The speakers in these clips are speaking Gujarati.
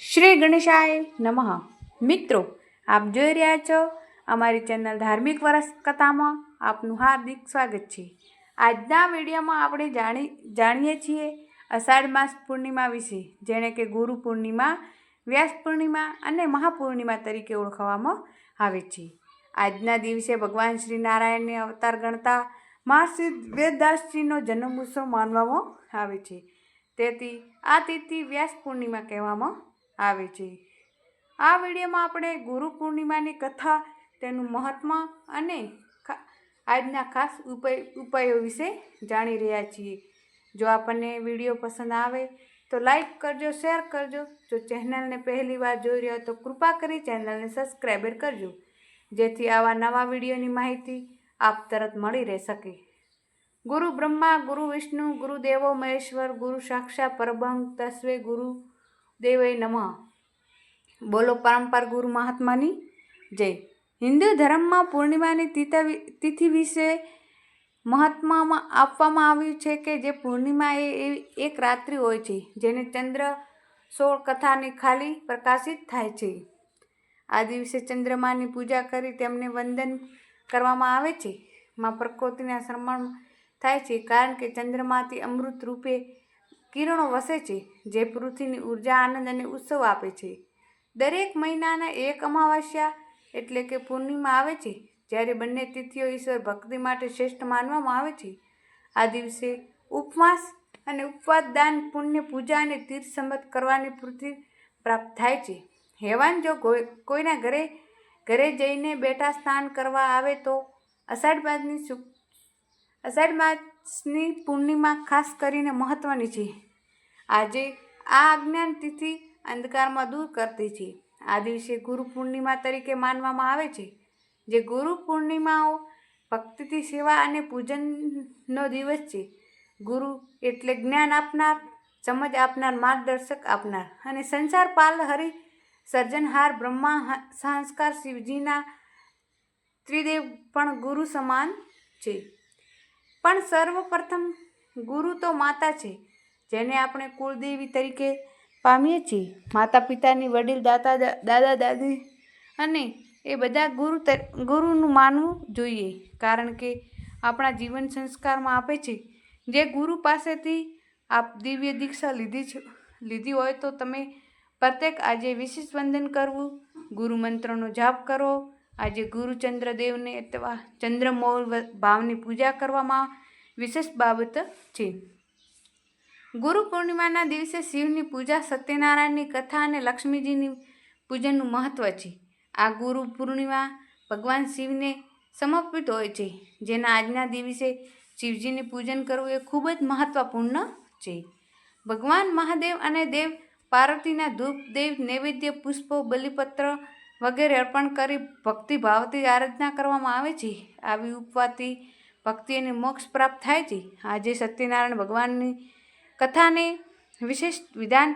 શ્રી ગણેશાય નમઃ. મિત્રો, આપ જોઈ રહ્યા છો અમારી ચેનલ ધાર્મિક વરસ કથામાં આપનું હાર્દિક સ્વાગત છે. આજના વિડીયોમાં આપણે જાણી, જાણીએ છીએ અષાઢ માસ પૂર્ણિમા વિશે જેણે કે ગુરુ પૂર્ણિમા, વ્યાસ પૂર્ણિમા અને મહાપૂર્ણિમા તરીકે ઓળખવામાં આવે છે. આજના દિવસે ભગવાન શ્રી નારાયણને અવતાર ગણતા મહર્ષિ વેદદાસજીનો જન્મ ઉત્સવ માનવામાં આવે છે. તેથી આ તિથિ વ્યાસ પૂર્ણિમા કહેવામાં આવે છે. આ વિડીયોમાં આપણે ગુરુ પૂર્ણિમાની કથા, તેનું મહત્ત્વ અને આજના ખાસ ઉપાય, ઉપાયો વિશે જાણી રહ્યા છીએ. જો આપણને વીડિયો પસંદ આવે તો લાઈક કરજો, શેર કરજો. જો ચેનલને પહેલી વાર જોઈ રહ્યો તો કૃપા કરી ચેનલને સબસ્ક્રાઈબર કરજો. જેથી આવા નવા વિડીયોની માહિતી આપ તરત મળી રહે શકે. ગુરુ બ્રહ્મા, ગુરુ વિષ્ણુ ગુરુ દેવો મહેશ્વર, ગુરુ સાક્ષાત પરબ્રહ્મ તસ્વે ગુરુ દેવે નમઃ. બોલો પરંપર ગુરુ મહાત્માની જય. હિન્દુ ધર્મમાં પૂર્ણિમાની તિથિ વિશે મહાત્મામાં આપવામાં આવ્યું છે કે જે પૂર્ણિમા એ એક રાત્રિ હોય છે, જેને ચંદ્ર સોળ કથાની ખાલી પ્રકાશિત થાય છે. આ દિવસે ચંદ્રમાની પૂજા કરી તેમને વંદન કરવામાં આવે છે. માં પ્રકૃતિના શ્રમણ થાય છે, કારણ કે ચંદ્રમાથી અમૃત રૂપે કિરણો વસે છે. જે પૃથ્વીની ઊર્જા, આનંદ અને ઉત્સવ આપે છે. દરેક મહિનાના એક અમાવસ્યા એટલે કે પૂર્ણિમા આવે છે, જ્યારે બંને તિથિઓ ઈશ્વર ભક્તિ માટે શ્રેષ્ઠ માનવામાં આવે છે. આ દિવસે ઉપવાસ અને ઉપવાસ દાન, પુણ્ય પૂજા અને તીર્થ સંમત કરવાની પૃથ્વી પ્રાપ્ત થાય છે. હેવાન જો કોઈના ઘરે ઘરે જઈને બેઠા સ્નાન કરવા આવે તો અષાઢ માસની અષાઢ માસની પૂર્ણિમા ખાસ કરીને મહત્ત્વની છે. આજે આ અજ્ઞાન તિથિ અંધકારમાં દૂર કરતી છે. આ દિવસે ગુરુ પૂર્ણિમા તરીકે માનવામાં આવે છે. જે ગુરુ પૂર્ણિમાઓ ભક્તિથી સેવા અને પૂજનનો દિવસ છે. ગુરુ એટલે જ્ઞાન આપનાર, સમજ આપનાર, માર્ગદર્શક આપનાર અને સંસાર પાલ હરિ સર્જનહાર બ્રહ્મા સંસ્કાર શિવજીના ત્રિદેવ પણ ગુરુ સમાન છે. પણ સર્વપ્રથમ ગુરુ તો માતા છે. જેને આપણે કુળદેવી તરીકે પામીએ છીએ. માતા પિતાની વડીલ, દાતા દાદા, દાદી અને એ બધા ગુરુ ગુરુનું માનવું જોઈએ. કારણ કે આપણા જીવન સંસ્કારમાં આપે છે. જે ગુરુ પાસેથી આપ દિવ્ય દીક્ષા લીધી છે, લીધી હોય તો તમે પ્રત્યેક આજે વિશેષ વંદન કરવું, ગુરુ મંત્રનો જાપ કરો. આજે ગુરુચંદ્ર દેવને અથવા ચંદ્રમૌલ ભાવની પૂજા કરવામાં વિશેષ બાબત છે. ગુરુ પૂર્ણિમાના દિવસે શિવની પૂજા, સત્યનારાયણની કથા અને લક્ષ્મીજીની પૂજનનું મહત્ત્વ છે. આ ગુરુ પૂર્ણિમા ભગવાન શિવને સમર્પિત હોય છે. જેના આજના દિવસે શિવજીની પૂજન કરવું એ ખૂબ જ મહત્ત્વપૂર્ણ છે. ભગવાન મહાદેવ અને દેવ પાર્વતીના ધૂપ, દેવ નૈવેદ્ય, પુષ્પો, બલિપત્ર વગેરે અર્પણ કરી ભક્તિભાવથી આરાધના કરવામાં આવે છે. આવી ઉપવાથી ભક્તિ અને મોક્ષ પ્રાપ્ત થાય છે. આજે સત્યનારાયણ ભગવાનની કથાને વિશેષ વિધાન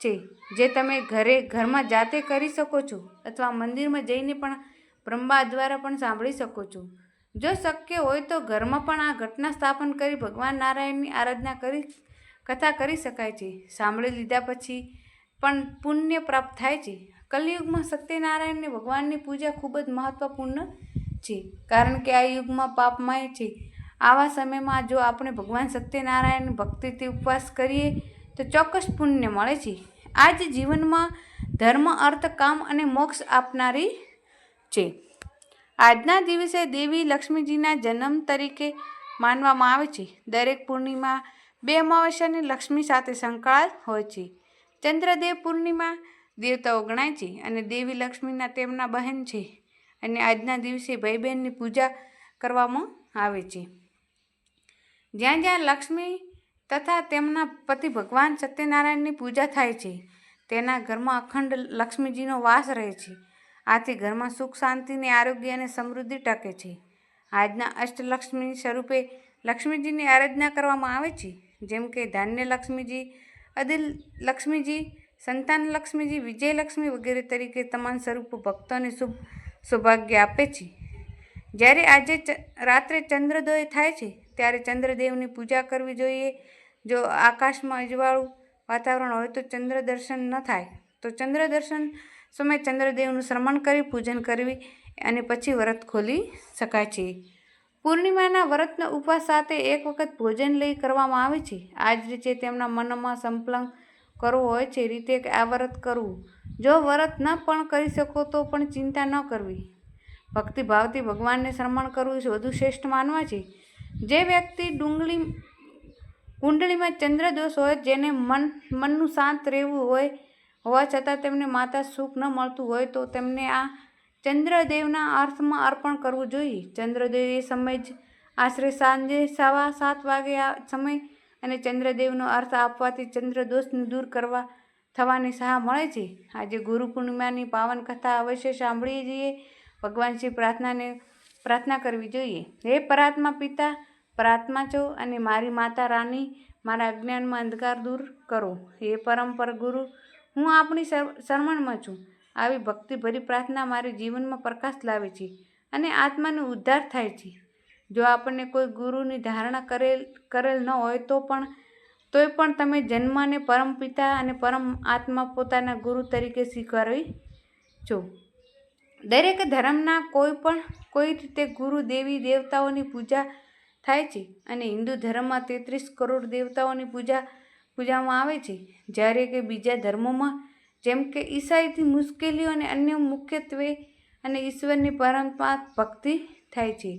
છે, જે તમે ઘરે, ઘરમાં જાતે કરી શકો છો અથવા મંદિરમાં જઈને પણ બ્રહ્મા દ્વારા પણ સાંભળી શકો છો. જો શક્ય હોય તો ઘરમાં પણ આ ઘટના સ્થાપન કરી ભગવાન નારાયણની આરાધના કરી, કથા કરી શકાય છે. સાંભળી લીધા પછી પણ પુણ્ય પ્રાપ્ત થાય છે. કલિયુગમાં સત્યનારાયણને ભગવાનની પૂજા ખૂબ જ મહત્ત્વપૂર્ણ છે, કારણ કે આ યુગમાં પાપમય છે. આવા સમયમાં જો આપણે ભગવાન સત્યનારાયણ ભક્તિથી ઉપવાસ કરીએ, તો ચોક્કસ પુણ્ય મળે છે. આ જ જીવનમાં ધર્મ, અર્થ, કામ અને મોક્ષ આપનારી છે. આજના દિવસે દેવી લક્ષ્મીજીના જન્મ તરીકે માનવામાં આવે છે. દરેક પૂર્ણિમા બે અમાવસ્યાની લક્ષ્મી સાથે સંકળાયેલ હોય છે. ચંદ્રદેવ પૂર્ણિમા દેવતાઓ ગણાય છે અને દેવી લક્ષ્મીના તેમના બહેન છે અને આજના દિવસે ભાઈ બહેનની પૂજા કરવામાં આવે છે. જ્યાં જ્યાં લક્ષ્મી તથા તેમના પતિ ભગવાન સત્યનારાયણની પૂજા થાય છે, તેના ઘરમાં અખંડ લક્ષ્મીજીનો વાસ રહે છે. આથી ઘરમાં સુખ, શાંતિને આરોગ્ય અને સમૃદ્ધિ ટકે છે. આજના અષ્ટલક્ષ્મી સ્વરૂપે લક્ષ્મીજીની આરાધના કરવામાં આવે છે. જેમ કે ધાન્ય લક્ષ્મીજી, અદિલ લક્ષ્મીજી, સંતાન લક્ષ્મીજી વિજયલક્ષ્મી વગેરે તરીકે તમામ સ્વરૂપો ભક્તોને શુભ, સૌભાગ્ય આપે છે. જ્યારે આજે રાત્રે ચંદ્રોદય થાય છે ત્યારે ચંદ્રદેવની પૂજા કરવી જોઈએ. જો આકાશમાં અજવાળું વાતાવરણ હોય તો ચંદ્ર દર્શન ન થાય. તો ચંદ્ર દર્શન સમયે ચંદ્રદેવનું શ્રમણ કરી, પૂજન કરવી અને પછી વ્રત ખોલી શકાય છે. પૂર્ણિમાના વ્રતનો ઉપવાસ સાથે એક વખત ભોજન લઈ કરવામાં આવે છે. આ જ રીતે તેમના મનમાં સંપલંગ કરવો હોય છે. રીતે આ વ્રત કરવું. જો વ્રત ન પણ કરી શકો તો પણ ચિંતા ન કરવી. ભક્તિભાવથી ભગવાનને શ્રમણ કરવું વધુ શ્રેષ્ઠ માનવા છે. જે વ્યક્તિ ડુંગળી, કુંડળીમાં ચંદ્રદોષ હોય, જેને મન, મનનું શાંત રહેવું હોય, હોવા છતાં તેમને માતા સુખ ન મળતું હોય, તો તેમને આ ચંદ્રદેવના અર્થમાં અર્પણ કરવું જોઈએ. ચંદ્રદેવ એ સમય જ આશરે સાંજે સવા સાત વાગે આ સમય અને ચંદ્રદેવનો અર્થ આપવાથી ચંદ્રદોષને દૂર કરવા થવાની સહાય મળે છે. આજે ગુરુ પૂર્ણિમાની પાવન કથા અવશ્ય સાંભળીએ જઈએ ભગવાન શ્રી પ્રાર્થનાને પ્રાર્થના કરવી જોઈએ. હે પરાત્મા પિતા પ્રાર્થના છો અને મારી માતા રાની મારા અજ્ઞાનમાં અંધકાર દૂર કરો. હે પરમપર ગુરુ, હું આપણી શરમણમાં છું. આવી ભક્તિભરી પ્રાર્થના મારી જીવનમાં પ્રકાશ લાવે છે અને આત્માનો ઉદ્ધાર થાય છે. જો આપણને કોઈ ગુરુની ધારણા કરેલ કરેલ ન હોય તો પણ, તોય પણ તમે જન્મને પરમ પિતા અને પરમ આત્મા પોતાના ગુરુ તરીકે સ્વીકારવી છો. દરેક ધર્મના કોઈ પણ, કોઈ રીતે ગુરુ દેવી દેવતાઓની પૂજા થાય છે અને હિન્દુ ધર્મમાં તેત્રીસ કરોડ દેવતાઓની પૂજા પૂજામાં આવે છે. જ્યારે કે બીજા ધર્મોમાં, જેમ કે ઈસાઈથી મુશ્કેલીઓ અને અન્ય મુખ્યત્વે અને ઈશ્વરની પરંપરા ભક્તિ થાય છે.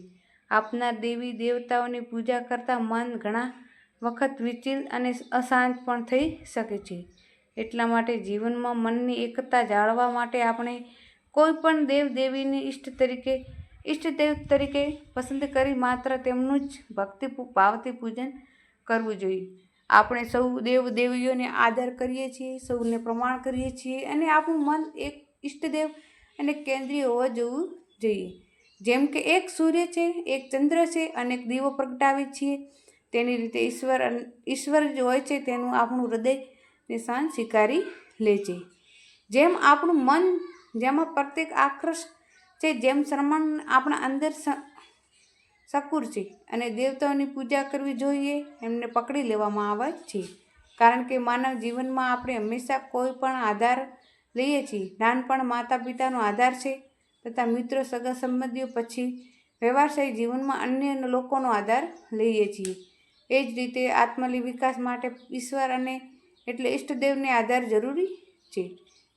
આપનાર દેવી દેવતાઓની પૂજા કરતાં મન ઘણા વખત વિચિલ અને અશાંત પણ થઈ શકે છે. એટલા માટે જીવનમાં મનની એકતા જાળવવા માટે આપણે કોઈ પણ દેવ દેવીની ઈષ્ટ તરીકે ઈષ્ટદેવ તરીકે પસંદ કરી માત્ર તેમનું જ ભક્તિ ભાવથી પૂજન કરવું જોઈએ. આપણે સૌ દેવ દેવીઓને આદર કરીએ છીએ, સૌને પ્રમાણ કરીએ છીએ અને આપણું મન એક ઈષ્ટદેવ અને કેન્દ્રીય હોવા જવું જોઈએ. જેમ કે એક સૂર્ય છે, એક ચંદ્ર છે અનેક દીવો પ્રગટાવીએ છીએ. તેની રીતે ઈશ્વર અન- ઈશ્વર જે હોય છે તેનું આપણું હૃદય નિશાન સ્વીકારી લે છે. જેમ આપણું મન, જેમાં પ્રત્યેક આક્રશ છે જેમ શ્રમણ આપણા અંદર સકુર છે અને દેવતાઓની પૂજા કરવી જોઈએ, એમને પકડી લેવામાં આવે છે. કારણ કે માનવ જીવનમાં આપણે હંમેશા કોઈ પણ આધાર લઈએ છીએ. નાનપણ માતા પિતાનો આધાર છે તથા મિત્રો, સગા સંબંધીઓ પછી વ્યવસાયિક જીવનમાં અન્ય લોકોનો આધાર લઈએ છીએ. એ જ રીતે આત્મલી વિકાસ માટે ઈશ્વર અને એટલે ઈષ્ટદેવને આધાર જરૂરી છે.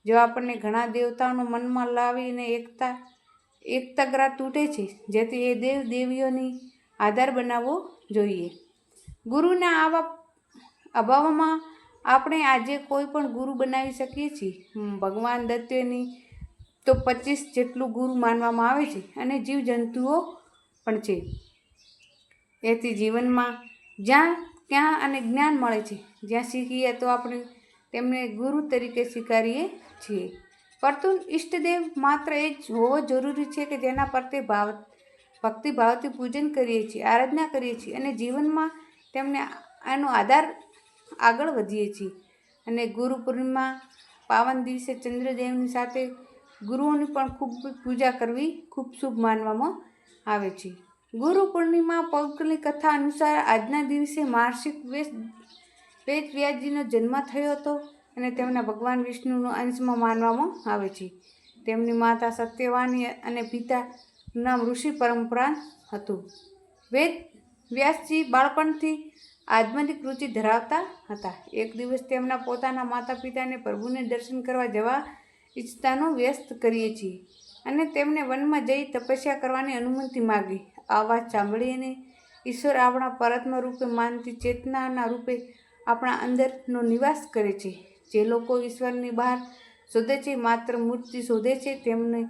જો આપણને ઘણા દેવતાઓનો મનમાં લાવીને એકતા એકતાગ્રા તૂટે છે. જેથી એ દેવ દેવીઓની આધાર બનાવવો જોઈએ. ગુરુના આવા અભાવમાં આપણે આજે કોઈ પણ ગુરુ બનાવી શકીએ છીએ. ભગવાન દત્તની તો પચીસ જેટલું ગુરુ માનવામાં આવે છે અને જીવજંતુઓ પણ છે. એથી જીવનમાં જ્યાં ક્યાં અને જ્ઞાન મળે છે. જ્યાં શીખીએ તો આપણે તેમને ગુરુ તરીકે સ્વીકારીએ છીએ. પરંતુ ઈષ્ટદેવ માત્ર એ જ હોવો જરૂરી છે કે જેના પર તે ભાવ ભક્તિભાવથી પૂજન કરીએ છીએ, આરાધના કરીએ છીએ અને જીવનમાં તેમને એનો આધાર આગળ વધીએ છીએ. અને ગુરુ પૂર્ણિમા, પાવન દિવસે ચંદ્રદેવની સાથે ગુરુઓની પણ ખૂબ પૂજા કરવી ખૂબ શુભ માનવામાં આવે છે. ગુરુ પૂર્ણિમા પૌરાણિક કથા અનુસાર આજના દિવસે વેદ વેદ વ્યાસજીનો જન્મ થયો હતો. અને તેમના ભગવાન વિષ્ણુનો અંશમાં માનવામાં આવે છે. તેમની માતા સત્યવાની અને પિતા નામ ઋષિ પરંપરા હતું. વેદ વ્યાસજી બાળપણથી આધ્યાત્મિક રુચિ ધરાવતા હતા. એક દિવસ તેમના પોતાના માતા પિતાને પ્રભુને દર્શન કરવા જવા ઈચ્છતાનો વ્યસ્ત કરીએ છીએ અને તેમને વનમાં જઈ તપસ્યા કરવાની અનુમતિ માગી. આ વાત સાંભળીને ઈશ્વર આપણા પરત્મ રૂપે માનતી ચેતનાના રૂપે આપણા અંદરનો નિવાસ કરે છે. જે લોકો ઈશ્વરની બહાર શોધે છે, માત્ર મૂર્તિ શોધે છે, તેમને,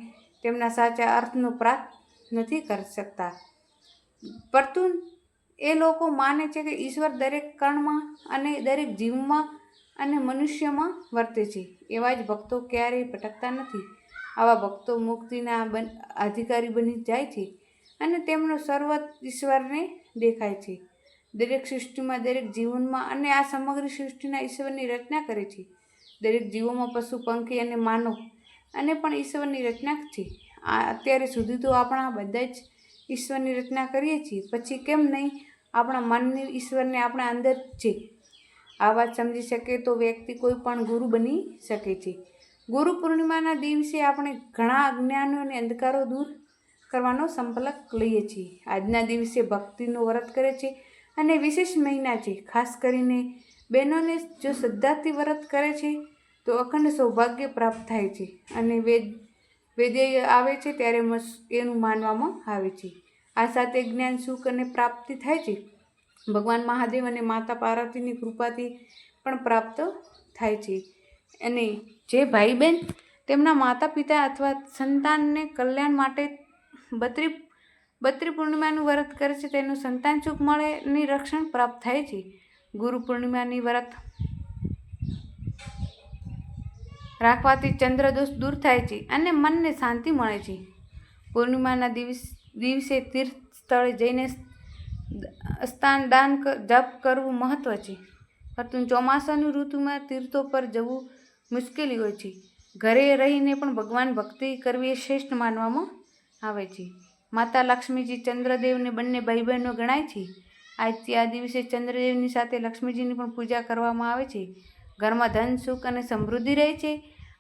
તેમના સાચા અર્થનો પ્રાપ્ત નથી કરી શકતા. પરંતુ એ લોકો માને છે કે ઈશ્વર દરેક કણમાં અને દરેક જીવમાં અને મનુષ્યમાં વર્તે છે. એવા જ ભક્તો ક્યારેય ભટકતા નથી. આવા ભક્તો મુક્તિના બન, અધિકારી બની જાય છે અને તેમનો સર્વત ઈશ્વરને દેખાય છે. દરેક સૃષ્ટિમાં, દરેક જીવનમાં અને આ સમગ્ર સૃષ્ટિના ઈશ્વરની રચના કરે છે. દરેક જીવોમાં પશુ, પંખી અને માનવ અને પણ ઈશ્વરની રચના છે. આ અત્યારે સુધી તો આપણા બધા જ ઈશ્વરની રચના કરીએ છીએ. પછી કેમ નહીં? આપણા મનની ઈશ્વરને આપણા અંદર છે. આ વાત સમજી શકે તો વ્યક્તિ કોઈ પણ ગુરુ બની શકે છે. ગુરુ પૂર્ણિમાના દિવસે આપણે ઘણા અજ્ઞાનો અને અંધકારો દૂર કરવાનો સંપલક લઈએ છીએ. આજના દિવસે ભક્તિનું વ્રત કરે છે. અને વિશેષ મહિના છે. ખાસ કરીને બહેનોને જો શ્રદ્ધાથી વ્રત કરે છે, તો અખંડ સૌભાગ્ય પ્રાપ્ત થાય છે અને વેદ, વેદ્ય આવે છે ત્યારે એનું માનવામાં આવે છે. આ સાથે જ્ઞાન, સુખ અને પ્રાપ્તિ થાય છે. ભગવાન મહાદેવ અને માતા પાર્વતીની કૃપાથી પણ પ્રાપ્ત થાય છે. અને જે ભાઈ બહેન તેમના માતા પિતા અથવા સંતાનને કલ્યાણ માટે બત્રી બત્રી પૂર્ણિમાનું વ્રત કરે છે, તેનું સંતાન ચૂક મળે ની રક્ષણ પ્રાપ્ત થાય છે. ગુરુ પૂર્ણિમાની વ્રત રાખવાથી ચંદ્રદોષ દૂર થાય છે અને મનને શાંતિ મળે છે. પૂર્ણિમાના દિવસ, દિવસે તીર્થ સ્થળે જઈને સ્થાન દાન જપ કરવું મહત્ત્વ છે. પરંતુ ચોમાસાની ઋતુમાં તીર્થો પર જવું મુશ્કેલી હોય છે. ઘરે રહીને પણ ભગવાન ભક્તિ કરવી એ શ્રેષ્ઠ માનવામાં આવે છે. માતા લક્ષ્મીજી ચંદ્રદેવને બંને ભાઈ બહેનો ગણાય છે. આજથી આ દિવસે ચંદ્રદેવની સાથે લક્ષ્મીજીની પણ પૂજા કરવામાં આવે છે. ઘરમાં ધન, સુખ અને સમૃદ્ધિ રહે છે.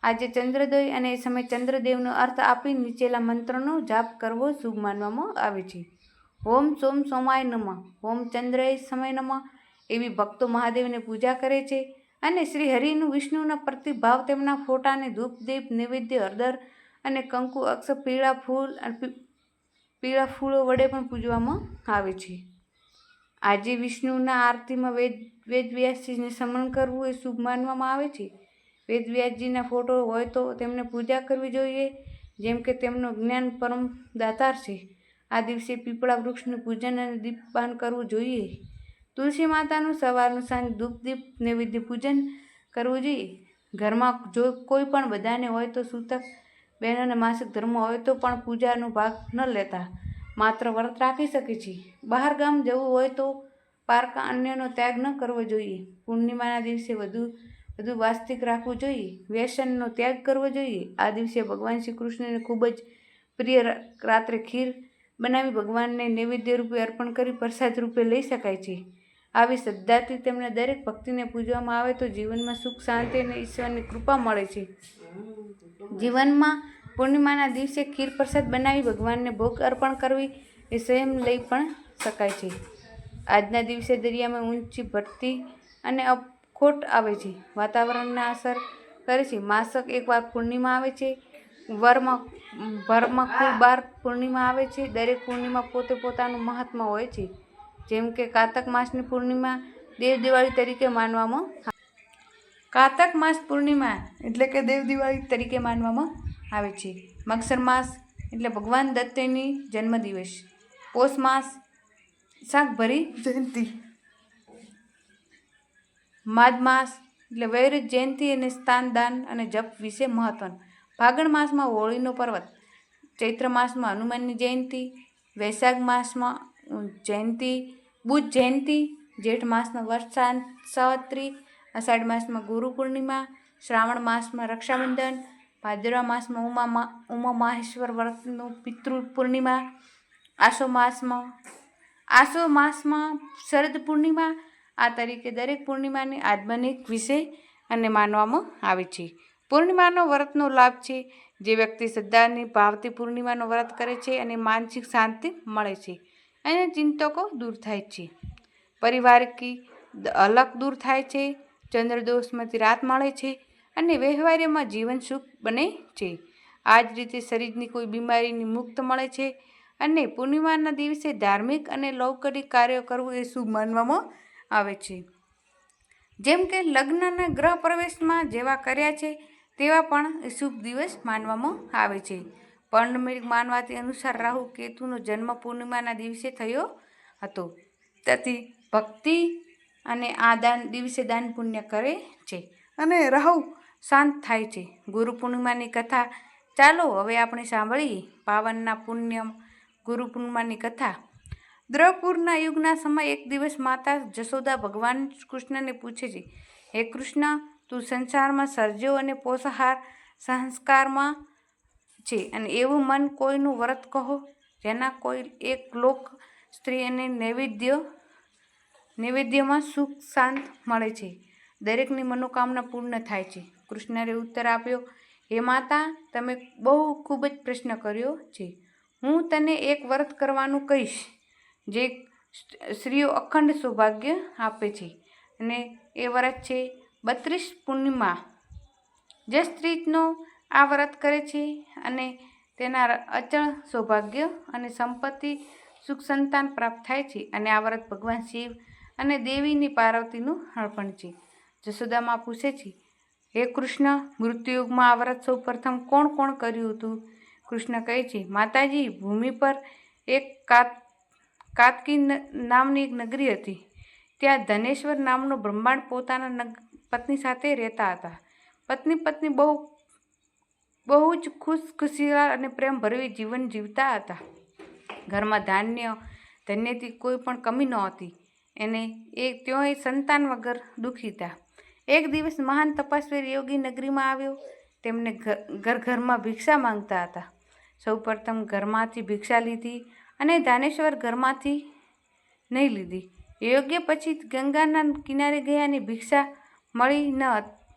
આજે ચંદ્રોદય અને એ સમયે ચંદ્રદેવનો અર્થ આપી નીચેલા મંત્રનો જાપ કરવો શુભ માનવામાં આવે છે. ઓમ સોમ સોમાય નમઃ, ઓમ ચંદ્રય સમય નમઃ એવી ભક્તો મહાદેવને પૂજા કરે છે અને શ્રી હરિનું વિષ્ણુના પ્રતિભાવ તેમના ફોટાને ધૂપ નૈવેદ્ય, હળદર અને કંકુ, અક્ષ, પીળા ફૂલ અને પીળા ફૂલો વડે પણ પૂજવામાં આવે છે. આજે વિષ્ણુના આરતીમાં વેદ વેદવ્યાસજીને સમરણ કરવું એ શુભ માનવામાં આવે છે. વેદવ્યાસજીના ફોટો હોય તો તેમને પૂજા કરવી જોઈએ, જેમ કે તેમનું જ્ઞાન પરમ દાતાર છે. આ દિવસે પીપળા વૃક્ષનું પૂજન અને દીપપાન કરવું જોઈએ. તુલસી માતાનું સવારનું સાંજ ધૂપ, દીપ, નૈવેદ્ય પૂજન કરવું જોઈએ. ઘરમાં જો કોઈ પણ બધાને હોય તો સૂતક બહેનોને માસિક ધર્મ હોય તો પણ પૂજાનો ભાગ ન લેતા. માત્ર વ્રત રાખી શકે છે. બહાર ગામ જવું હોય તો પારકા અન્યનો ત્યાગ ન કરવો જોઈએ. પૂર્ણિમાના દિવસે વધુ વધુ વાસ્તિક રાખવું જોઈએ. વ્યસનનો ત્યાગ કરવો જોઈએ. આ દિવસે ભગવાન શ્રી કૃષ્ણને ખૂબ જ પ્રિય રાત્રે ખીર બનાવી ભગવાનને નૈવેદ્ય રૂપે અર્પણ કરી પ્રસાદ રૂપે લઈ શકાય છે. આવી શ્રદ્ધાથી તેમને દરેક ભક્તિને પૂજવામાં આવે તો જીવનમાં સુખ, શાંતિ અને ઈશ્વરની કૃપા મળે છે. જીવનમાં પૂર્ણિમાના દિવસે ખીર પ્રસાદ બનાવી ભગવાનને ભોગ અર્પણ કરવી એ સ્વયં લઈ પણ શકાય છે. આજના દિવસે દરિયામાં ઊંચી ભરતી અને અપખોટ આવે છે. વાતાવરણને અસર કરે છે. માસક એકવાર પૂર્ણિમા આવે છે. વરમાં ભરમાં કુલ બાર પૂર્ણિમા આવે છે. દરેક પૂર્ણિમા પોતે પોતાનું મહાત્મા હોય છે. જેમ કે કારતક માસની પૂર્ણિમા દેવ દિવાળી તરીકે માનવામાં આવે. કારતક માસ પૂર્ણિમા એટલે કે દેવ દિવાળી તરીકે માનવામાં આવે છે. મગસર માસ એટલે ભગવાન દત્તની જન્મદિવસ. પોષ માસ શાકભરી જયંતિ. માધ માસ એટલે વૈર જયંતિ અને સ્નાનદાન અને જપ વિશે મહત્વનું. ફાગણ માસમાં હોળીનો પર્વત, ચૈત્ર માસમાં હનુમાનની જયંતિ, વૈશાખ માસમાં જયંતિ, બુધ જયંતિ, જેઠ માસમાં વર્ષાંત સાવત્રી અષાઢ માસમાં ગુરુ પૂર્ણિમા, શ્રાવણ માસમાં રક્ષાબંધન, ભાદરવા માસમાં ઉમા ઉમા માહેશ્વર વ્રતનું પિતૃ પૂર્ણિમા, આસો માસમાં આસો માસમાં શરદ પૂર્ણિમા, આ તરીકે દરેક પૂર્ણિમાની આધ્યાત્મિક વિશે અને માનવામાં આવે છે. પૂર્ણિમાનો વ્રતનો લાભ છે, જે વ્યક્તિ શ્રદ્ધાની ભાવથી પૂર્ણિમાનો વ્રત કરે છે અને માનસિક શાંતિ મળે છે અને ચિંતકો દૂર થાય છે. પરિવારકી અલગ દૂર થાય છે ચંદ્રદોષમાંથી રાત મળે છે અને વ્યવહારમાં જીવન સુખ બને છે. આ જ રીતે શરીરની કોઈ બીમારીની મુક્ત મળે છે અને પૂર્ણિમાના દિવસે ધાર્મિક અને લૌકિક કાર્યો કરવું એ શુભ માનવામાં આવે છે. જેમ કે લગ્નના ગ્રહ પ્રવેશમાં જેવા કર્યા છે તેવા પણ શુભ દિવસ માનવામાં આવે છે. પૌર્ણમિક માનવાથી અનુસાર રાહુ કેતુનો જન્મ પૂર્ણિમાના દિવસે થયો હતો. તેથી ભક્તિ અને આ દાન, દિવસે દાન પુણ્ય કરે છે. અને રહુ, શાંત થાય છે. ગુરુ પૂર્ણિમાની કથા ચાલો હવે આપણે સાંભળીએ પાવનના પુણ્ય ગુરુ પૂર્ણિમાની કથા. દ્રપુરના યુગના સમય એક દિવસ માતા જશોદા ભગવાન કૃષ્ણને પૂછે છે, હે કૃષ્ણ, તું સંસારમાં સર્જ્યો અને પોષાહાર સંસ્કારમાં છે અને એવું મન કોઈનું વ્રત કહો, જેના કોઈ એક લોક સ્ત્રી અને નૈવેદ્ય નૈવેદ્યમાં સુખ, શાંત મળે છે. દરેકની મનોકામના પૂર્ણ થાય છે. કૃષ્ણએ ઉત્તર આપ્યો, હે માતા, તમે બહુ ખૂબ જ પ્રશ્ન કર્યો છે. હું તને એક વ્રત કરવાનું કહીશ, જે સ્ત્રીઓ અખંડ સૌભાગ્ય આપે છે. અને એ વ્રત છે બત્રીસ પૂર્ણિમા. જે સ્ત્રીનો આ વ્રત કરે છે અને તેના અચળ સૌભાગ્ય અને સંપત્તિ, સુખ સંતાન પ્રાપ્ત થાય છે. અને આ વ્રત ભગવાન શિવ અને દેવીની પાર્વતીનું હળપણ છે. જશોદામાં પૂછે છે, હે કૃષ્ણ, મૃત્યુયુગમાં આ વ્રત સૌ પ્રથમ કોણ કોણ કર્યું હતું? કૃષ્ણ કહે છે, માતાજી, ભૂમિ પર એક કાત, કાતકી નામની એક નગરી હતી. ત્યાં ધનેશ્વર નામનો બ્રહ્માંડ પોતાના પત્ની સાથે રહેતા હતા. પત્ની પત્ની બહુ બહુ જ ખુશ ખુશીવાળ અને પ્રેમ ભરવી જીવન જીવતા હતા. ઘરમાં ધાન્ય, ધન્યથી કોઈ પણ કમી નહોતી. એને એ ત્યોય સંતાન વગર દુઃખી હતા એક દિવસ મહાન તપસ્વી યોગી નગરીમાં આવ્યો. તેમને ઘર ઘર ઘરમાં ભિક્ષા માંગતા હતા. સૌપ્રથમ ઘરમાંથી ભિક્ષા લીધી અને ધાનેશ્વર ઘરમાંથી નહીં લીધી. યોગ્ય પછી ગંગાના કિનારે ગયા અને ભિક્ષા મળી ન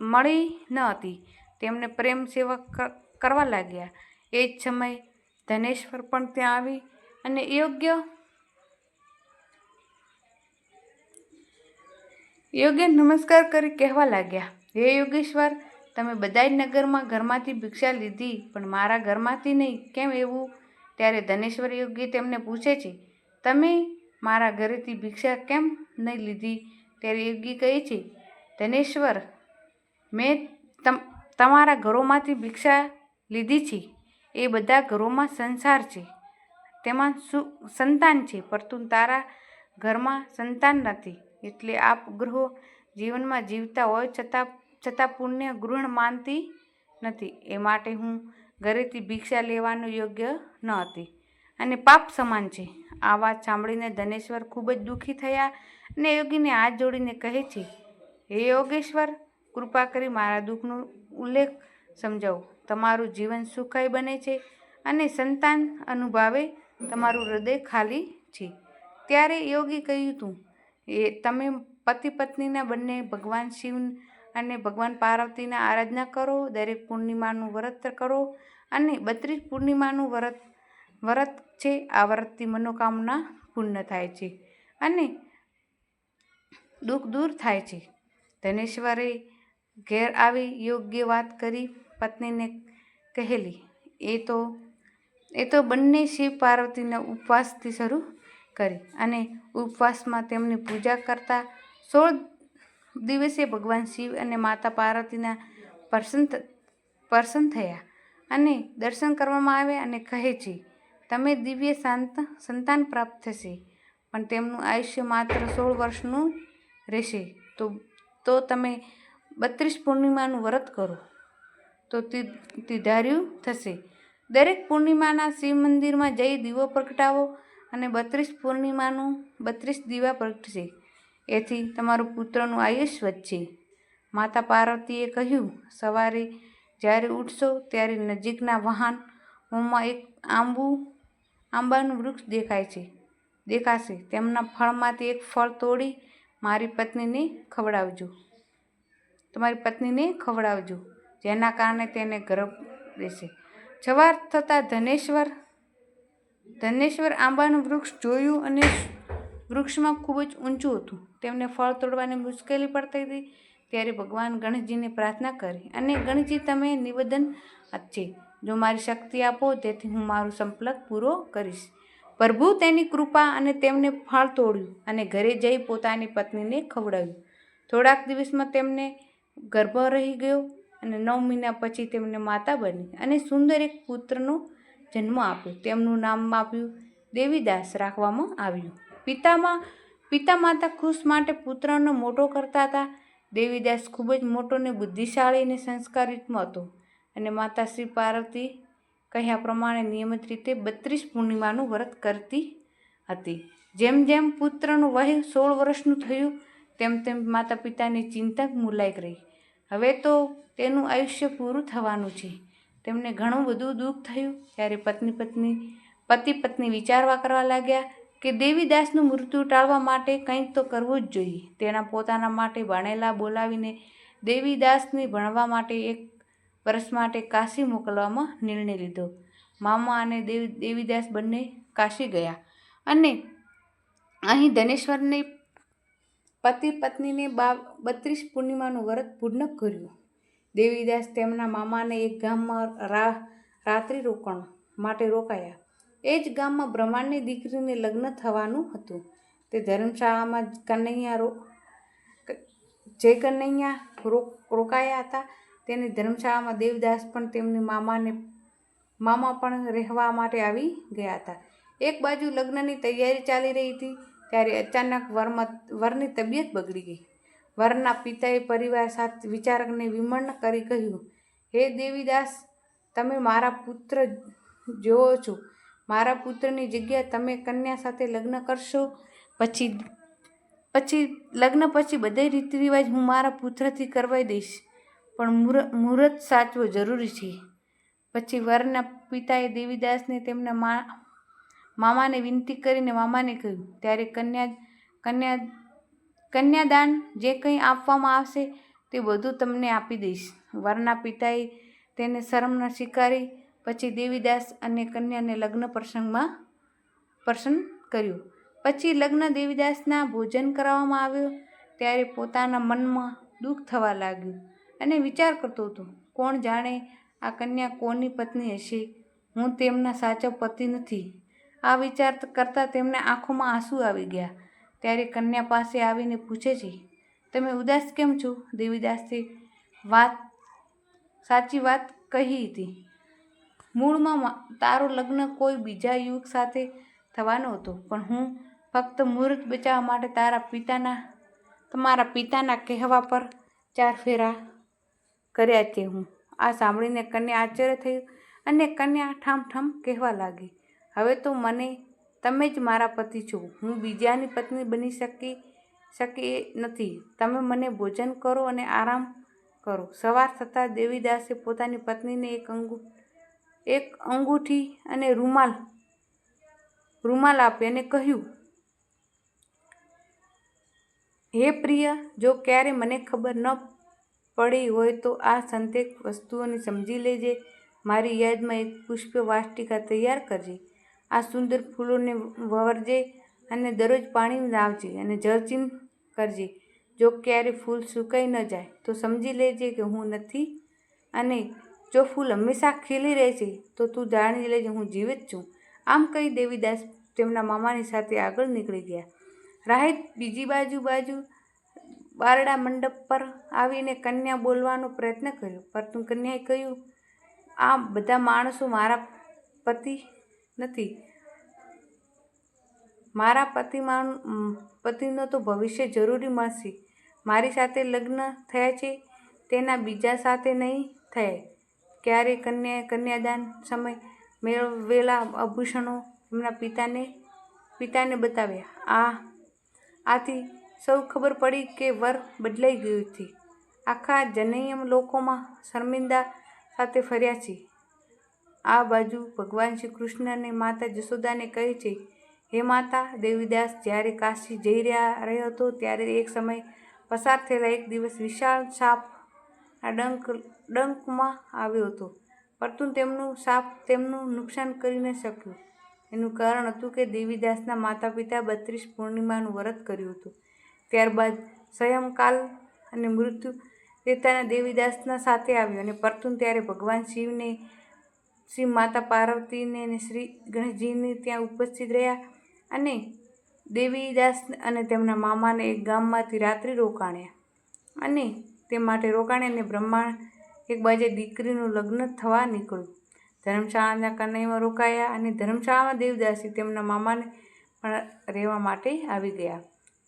મળી ન હતી. તેમને પ્રેમ સેવા કરવા લાગ્યા. એ જ સમયે ધનેશ્વર પણ ત્યાં આવી અને યોગ્ય યોગ્ય નમસ્કાર કરી કહેવા લાગ્યા. હે યોગેશ્વર, તમે જ નગરમાં ઘરમાંથી ભિક્ષા લીધી, પણ મારા ઘરમાંથી નહીં. કેમ એવું? ત્યારે ધનેશ્વર યોગી તેમને પૂછે છે, તમે મારા ઘરેથી ભિક્ષા કેમ નહીં લીધી? ત્યારે યોગી કહે છે, ધનેશ્વર, મેં તમ, તમારા ઘરોમાંથી ભિક્ષા લીધી છે. એ બધા ઘરોમાં સંસાર છે. તેમાં સુ, સંતાન છે, પરંતુ તારા ઘરમાં સંતાન નથી. એટલે આપ ગ્રહો જીવનમાં જીવતા હોય છતાં છતાં પુણ્ય ગૃહણ માનતી નથી. એ માટે હું ઘરેથી ભિક્ષા લેવાનું યોગ્ય ન હતી. અને પાપ સમાન છે. આ વાત સાંભળીને ધનેશ્વર ખૂબ જ દુઃખી થયા અને યોગીને હાથ જોડીને કહે છે, હે યોગેશ્વર, કૃપા કરી મારા દુઃખનો ઉલ્લેખ સમજાવો. તમારું જીવન સુખાય બને છે અને સંતાન અનુભાવે તમારું હૃદય ખાલી છે. ત્યારે યોગી કહ્યું હતું એ તમે પતિ પત્નીના બંને ભગવાન શિવ અને ભગવાન પાર્વતીના આરાધના કરો, દરેક પૂર્ણિમાનું વ્રત કરો અને બત્રીસ પૂર્ણિમાનું વ્રત વ્રત છે, આ વ્રતથી મનોકામના પૂર્ણ થાય છે અને દુઃખ દૂર થાય છે. ધનેશ્વરે ઘેર આવી યોગ્ય વાત કરી, પત્નીને કહેલી, એ તો એ તો બંને શિવ પાર્વતીના ઉપવાસથી શરૂ કરી અને ઉપવાસમાં તેમની પૂજા કરતા સોળ દિવસે ભગવાન શિવ અને માતા પાર્વતીના પ્રસન્ન પ્રસન્ન થયા અને દર્શન કરવામાં આવે અને કહે છે, તમે દિવ્ય શાંત સંતાન પ્રાપ્ત થશે, પણ તેમનું આયુષ્ય માત્ર સોળ વર્ષનું રહેશે. તો તો તમે બત્રીસ પૂર્ણિમાનું વ્રત કરો. તો તે તે થશે. દરેક પૂર્ણિમાના શિવ મંદિરમાં જઈ દીવો પ્રગટાવો અને બત્રીસ પૂર્ણિમાનું બત્રીસ દીવા પ્રગટશે એથી તમારું પુત્રનું આયુષ્ય વધશે. માતા પાર્વતીએ કહ્યું, સવારે જ્યારે ઉઠશો ત્યારે નજીકના વાહન હોમાં એક આંબુ, આંબાનું વૃક્ષ દેખાય છે. દેખાશે. તેમના ફળમાંથી એક ફળ તોડી મારી પત્નીને ખવડાવજો. તમારી પત્નીને ખવડાવજો, જેના કારણે તેને ગર્ભ રહેશે. જવાર થતાં ધનેશ્વર ધનેશ્વર આંબાનું વૃક્ષ જોયું અને વૃક્ષમાં ખૂબ જ ઊંચું હતું. તેમને ફળ તોડવાની મુશ્કેલી પડતી હતી. ત્યારે ભગવાન ગણેશજીને પ્રાર્થના કરી, અને ગણેશજી, તમે નિવેદન છે જો મારી શક્તિ આપો, તેથી હું મારો સંપલક પૂરો કરીશ. પ્રભુ તેની કૃપા અને તેમને ફળ તોડ્યું અને ઘરે જઈ પોતાની પત્નીને ખવડાવ્યું. થોડાક દિવસમાં તેમને ગર્ભ રહી ગયો અને નવ મહિના પછી તેમને માતા બની અને સુંદર એક પુત્રનો જન્મ આપ્યો. તેમનું નામ આપ્યું દેવીદાસ રાખવામાં આવ્યું. પિતામાં, પિતા માતા ખુશ માટે પુત્રનો મોટો કરતા હતા. દેવીદાસ ખૂબ જ મોટો ને બુદ્ધિશાળી અને સંસ્કારિતમાં હતો અને માતા શ્રી પાર્વતી કહ્યા પ્રમાણે નિયમિત રીતે બત્રીસ પૂર્ણિમાનું વ્રત કરતી હતી. જેમ જેમ પુત્રનું વય સોળ વર્ષનું થયું, તેમ તેમ માતા પિતાની ચિંતા મુલાઈ રહી હવે તો તેનું આયુષ્ય પૂરું થવાનું છે. તેમને ઘણું બધું દુઃખ થયું. ત્યારે પત્ની પત્ની, પતિ પત્ની વિચારવા કરવા લાગ્યા કે દેવીદાસનું મૃત્યુ ટાળવા માટે કંઈક તો કરવું જ જોઈએ. તેના પોતાના માટે ભણેલા બોલાવીને દેવીદાસને ભણવા માટે એક વર્ષ માટે કાશી મોકલવામાં નિર્ણય લીધો. મામા અને દેવી, દેવીદાસ બંને કાશી ગયા અને અહીં ધનેશ્વરની પતિ પત્નીને બા, બત્રીસ પૂર્ણિમાનું વ્રત પૂર્ણ કર્યું. દેવીદાસ તેમના મામાને એક ગામમાં રા, રાત્રિ રોકાણ માટે રોકાયા. એ જ ગામમાં બ્રહ્માંડની દીકરીને લગ્ન થવાનું હતું. તે ધર્મશાળામાં કનૈયા રો, જે કનૈયા રોક રોકાયા હતા, તેની ધર્મશાળામાં દેવદાસ પણ તેમની મામાને, મામા પણ રહેવા માટે આવી ગયા હતા. એક બાજુ લગ્નની તૈયારી ચાલી રહી હતી, ત્યારે અચાનક વરમાં, વરની તબિયત બગડી ગઈ. વરના પિતાએ પરિવાર સાથે વિચારકને વિમર્ણ કરી કહ્યું, હે દેવીદાસ, તમે મારા પુત્ર જોવો છો. મારા પુત્રની જગ્યા તમે કન્યા સાથે લગ્ન કરશો. પછી પછી, લગ્ન પછી બધે રીતિ રિવાજ હું મારા પુત્રથી કરવાઈ દઈશ. પણ મુહૂર્ત સાચવો જરૂરી છે. પછી વરના પિતાએ દેવીદાસને તેમના મા, મામાને વિનંતી કરીને મામાને કહ્યું, ત્યારે કન્યા કન્યા કન્યાદાન જે કંઈ આપવામાં આવશે તે બધું તમને આપી દઈશ. વરના પિતાએ તેને શરમના સ્વીકારી પછી દેવીદાસ અને કન્યાને લગ્ન પ્રસંગમાં પ્રસન્ન કર્યું. પછી લગ્ન દેવીદાસના ભોજન કરાવવામાં આવ્યો, ત્યારે પોતાના મનમાં દુઃખ થવા લાગ્યું અને વિચાર કરતો હતો, કોણ જાણે આ કન્યા કોની પત્ની હશે? હું તેમના સાચો પતિ નથી. આ વિચાર કરતાં તેમને આંખોમાં આંસુ આવી ગયા. ત્યારે કન્યા પાસે આવીને પૂછે છે, તમે ઉદાસ કેમ છો? દેવીદાસે વાત, સાચી વાત કહી હતી. મૂળમાં તારું લગ્ન કોઈ બીજા યુવક સાથે થવાનો હતો, પણ હું ફક્ત મુહૂર્ત બચાવવા માટે તારા પિતાના, તમારા પિતાના કહેવા પર ચાર ફેરા કર્યા છે હું. આ સાંભળીને કન્યા આશ્ચર્ય થયું અને કન્યા ઠામ ઠામ કહેવા લાગી, હવે તો મને તમે જ મારા પતિ છો. હું બીજાની પત્ની બની શકી શકી નથી. તમે મને ભોજન કરો અને આરામ કરો. સવાર થતાં દેવીદાસે પોતાની પત્નીને એક અંગુ, એક અંગૂઠી અને રૂમાલ રૂમાલ આપી અને કહ્યું, હે પ્રિય, જો ક્યારે મને ખબર ન પડી હોય તો આ સંતેક વસ્તુઓને સમજી લેજે. મારી યાદમાં એક પુષ્પ વાસ્ટિકા તૈયાર કરજે. આ સુંદર ફૂલોને વવરજે અને દરરોજ પાણી લાવજે અને જળચીન કરજે. જો ક્યારે ફૂલ સુકાઈ ન જાય, તો સમજી લેજે કે હું નથી અને જો ફૂલ હંમેશા ખીલી રહે છે તો તું જાણી લેજે હું જીવિત છું. આમ કહી દેવીદાસ તેમના મામાની સાથે આગળ નીકળી ગયા. રાહિત બીજી બાજુ બાજુ બારડા મંડપ પર આવીને કન્યા બોલવાનો પ્રયત્ન કર્યો, પરંતુ કન્યાએ કહ્યું, આ બધા માણસો મારા પતિ નથી. મારા પતિમાં પતિનો તો ભવિષ્ય જરૂરી મળશે. મારી સાથે લગ્ન થયા છે, તેના બીજા સાથે નહીં થાય. ક્યારે કન્યા, કન્યાદાન સમય મેળવેલા આભૂષણો એમના પિતાને પિતાને બતાવ્યા. આ, આથી સૌ ખબર પડી કે વર બદલાઈ ગયું છે. આખા જનૈયમ લોકોમાં શર્મિંદા સાથે ફર્યા છે. આ બાજુ ભગવાન શ્રી કૃષ્ણને માતા જશોદાને કહે છે, હે માતા, દેવીદાસ, જ્યારે કાશી જઈ રહ્યા રહ્યો હતો, ત્યારે એક સમય પસાર થયેલા એક દિવસ વિશાળ સાપ આ ડંક, ડંકમાં આવ્યો હતો. પરંતુ તેમનું સાપ તેમનું નુકસાન કરી ન શક્યું. એનું કારણ હતું કે દેવીદાસના માતા પિતા બત્રીસ પૂર્ણિમાનું વ્રત કર્યું હતું. ત્યારબાદ સ્વયંકાલ અને મૃત્યુ દેવતાના દેવીદાસના સાથે આવ્યો અને પરતું ત્યારે ભગવાન શિવને શ્રી માતા પાર્વતીને અને શ્રી ગણેશજીને ત્યાં ઉપસ્થિત રહ્યા અને દેવીદાસ અને તેમના મામાને એક ગામમાંથી રાત્રિ રોકાણ્યા. અને તે માટે રોકાણે અને બ્રહ્માંડ એક બાજે દીકરીનું લગ્ન થવા નીકળ્યું. ધર્મશાળાના કનૈમાં રોકાયા અને ધર્મશાળામાં દેવદાસી તેમના મામાને પણ રહેવા માટે આવી ગયા.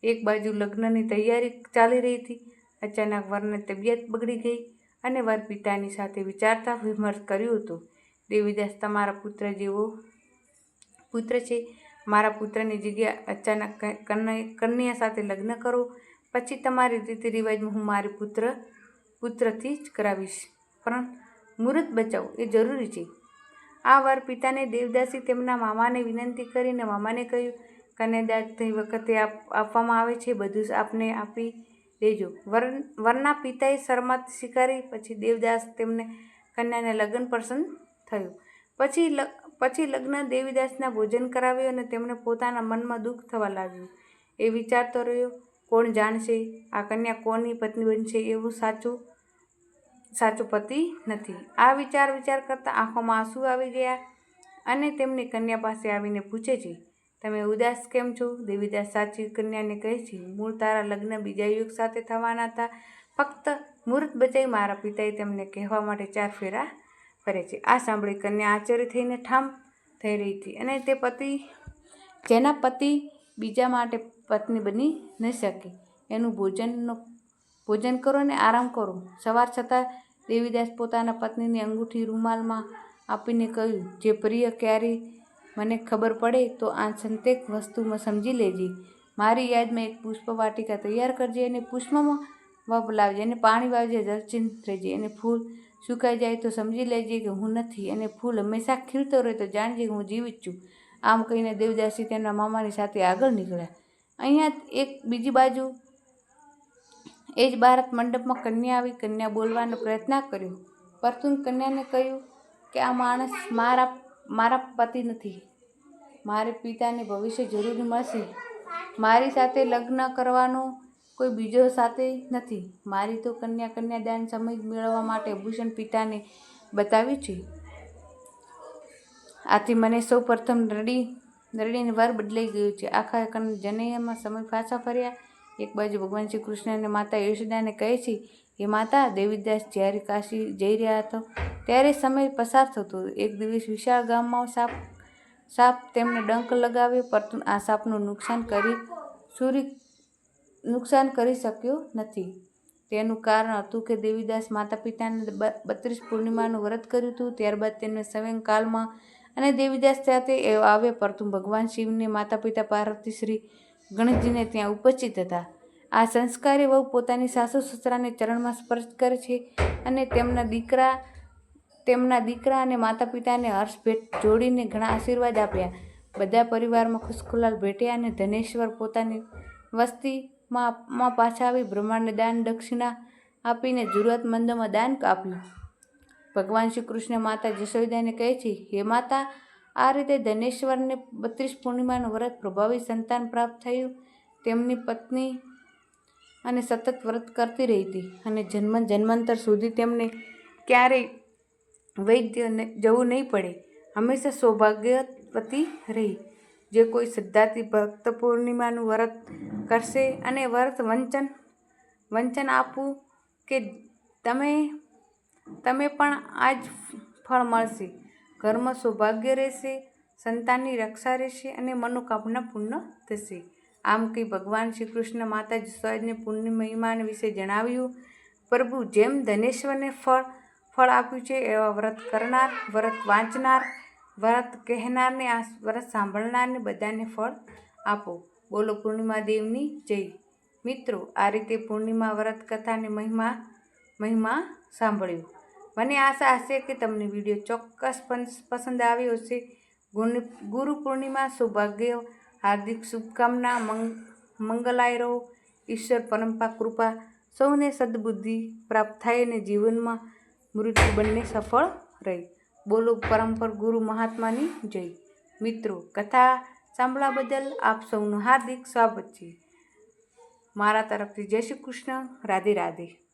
એક બાજુ લગ્નની તૈયારી ચાલી રહી હતી. અચાનક વરની તબિયત બગડી ગઈ અને વર પિતાની સાથે વિચારતા વિમર્શ કર્યું હતું. દેવીદાસ તમારા પુત્ર જેવો પુત્ર છે. મારા પુત્રની જગ્યા અચાનક કન્યા સાથે લગ્ન કરો. પછી તમારી રીતિ રિવાજમાં હું મારી પુત્ર, પુત્રથી જ કરાવીશ. પણ મુહૂર્ત બચાવો, એ જરૂરી છે. આ વાર પિતાને દેવદાસી તેમના મામાને વિનંતી કરીને મામાને કહ્યું, કન્યાદાન તે વખતે આપ, આપવામાં આવે છે. બધું જ આપને આપી દેજો. વર, વરના પિતાએ શરમાત સ્વીકારી. પછી દેવદાસ તેમને કન્યાને લગ્ન પસંદ થયું. પછી પછી લગ્ન દેવીદાસના ભોજન કરાવ્યું અને તેમણે પોતાના મનમાં દુઃખ થવા લાગ્યું. એ વિચારતો રહ્યો, કોણ જાણશે? આ કન્યા કોની પત્ની બનશે એવું સાચું, સાચો પતિ નથી. આ વિચાર વિચાર કરતાં આંખોમાં આંસુ આવી ગયા અને તેમની કન્યા પાસે આવીને પૂછે છે, તમે ઉદાસ કેમ છો? દેવીદાસ સાચી કન્યાને કહે છે, મૂળ તારા લગ્ન બીજા યુગ સાથે થવાના હતા. ફક્ત મુહૂર્ત બચાવી મારા પિતાએ તેમને કહેવા માટે ચાર ફેરા ફરે છે. આ સાંભળી કન્યા આશ્ચર્ય થઈને ઠામ થઈ રહી હતી અને તે પતિ, જેના પતિ બીજા માટે પત્ની બની ન શકે, એનું ભોજનનો, ભોજન કરો અને આરામ કરો. સવાર છતાં દેવીદાસ પોતાના પત્નીની અંગૂઠી રૂમાલમાં આપીને કહ્યું, જે પ્રિય ક્યારે મને ખબર પડે તો આ સંતેક વસ્તુમાં સમજી લેજે. મારી યાદમાં એક પુષ્પ વાટિકા તૈયાર કરજે અને પુષ્પમાં વપ લાવજે અને પાણી વાવજે થઈ રહેજે અને ફૂલ સુકાઈ જાય તો સમજી લેજે કે હું નથી અને ફૂલ હંમેશા ખીલતો રહે તો જાણજે હું જીવિત છું. આમ કહીને દેવદાસી તેના મામાની સાથે આગળ નીકળ્યા. અહીંયા એક બીજી બાજુ એ જ ભારત મંડપમાં કન્યા આવી કન્યા બોલવાનો પ્રયત્ન કર્યો. પરતું કન્યાને કહ્યું કે આ માણસ મારા મારા પતિ નથી. મારે પિતાને ભવિષ્ય જરૂરી મળશે. મારી સાથે લગ્ન કરવાનો કોઈ બીજો સાથે નથી. મારી તો કન્યા કન્યાદાન સમય મેળવવા માટે ભૂષણ પિતાને બતાવી છે. આથી મને સૌ પ્રથમ રડી, રડીને વાર બદલાઈ ગયું છે. આખા કન જનૈયામાં સમય પાછા ફર્યા. એક બાજુ ભગવાન શ્રી કૃષ્ણ અને માતા યશોદાને કહે છે એ માતા, દેવીદાસ જ્યારે કાશી જઈ રહ્યા હતો, ત્યારે સમય પસાર થતો. એક દિવસ વિશાળ ગામમાં સાપ સાપ તેમને ડંક લગાવ્યો. પરંતુ આ સાપનું નુકસાન કરી, સુરી નુકસાન કરી શક્યો નથી. તેનું કારણ હતું કે દેવીદાસ માતા પિતાને બત્રીસ પૂર્ણિમાનું વ્રત કર્યું હતું. ત્યારબાદ તેમને સ્વયંકાલમાં અને દેવીદાસ સાથે એ આવ્યા પરંતુ ભગવાન શિવને માતા પિતા પાર્વતી શ્રી ગણેશજીને ત્યાં ઉપસ્થિત હતા. આ સંસ્કારી વહુ પોતાની સાસુ સસરાને ચરણમાં સ્પર્શ કરે છે અને તેમના દીકરા તેમના દીકરા અને માતા પિતાને હર્ષ ભેટ જોડીને ઘણા આશીર્વાદ આપ્યા. બધા પરિવારમાં ખુશખુલાલ ભેટ્યા અને ધનેશ્વર પોતાની વસ્તીમાં માં પાછા આવી બ્રહ્માંડને દાન દક્ષિણા આપીને જરૂરતમંદોમાં દાન આપ્યું ભગવાન શ્રી કૃષ્ણ માતા જશોદાને કહે છે, હે માતા, આ રીતે ધનેશ્વરને બત્રીસ પૂર્ણિમાનું વ્રત પ્રભાવી સંતાન પ્રાપ્ત થયું. તેમની પત્ની અને સતત વ્રત કરતી રહી હતી અને જન્મ, જન્માંતર સુધી તેમને ક્યારેય વૈદ્ય જવું નહીં પડે. હંમેશા સૌભાગ્યવતી રહી. જે કોઈ શ્રદ્ધાથી ભક્ત પૂર્ણિમાનું વ્રત કરશે અને વ્રત વંચન વંચન આપવું કે તમે તમે પણ આ જ ફળ મળશે. ઘરમાં સૌભાગ્ય રહેશે, સંતાનની રક્ષા રહેશે અને મનોકામના પૂર્ણ થશે. આમ કંઈ ભગવાન શ્રી કૃષ્ણ માતા જસોદને પુણ્ય મહિમાન વિશે જણાવ્યું, પ્રભુ, જેમ ધનેશ્વરને ફળ ફળ આપ્યું છે, એવા વ્રત કરનાર, વ્રત વાંચનાર વ્રત કહેનારને આ વ્રત સાંભળનારને બધાને ફળ આપો. બોલો પૂર્ણિમા દેવની જય. મિત્રો, આ રીતે પૂર્ણિમા વ્રત કથાની મહિમા મહિમા સાંભળ્યું. મને આશા હશે કે તમને વીડિયો ચોક્કસ પસંદ આવ્યો હશે. ગુરુ પૂર્ણિમા સૌભાગ્ય, હાર્દિક શુભકામના, મંગ, મંગલાય રહો. ઈશ્વર પરંપરા કૃપા સૌને સદબુદ્ધિ પ્રાપ્ત થાય અને જીવનમાં મૃત્યુ બંને સફળ રહે. બોલો પરમપર ગુરુ મહાત્માની જય. મિત્રો, કથા સાંભળવા બદલ આપ સૌનું હાર્દિક સ્વાગત છે. મારા તરફથી જય શ્રી કૃષ્ણ. રાધે રાધે.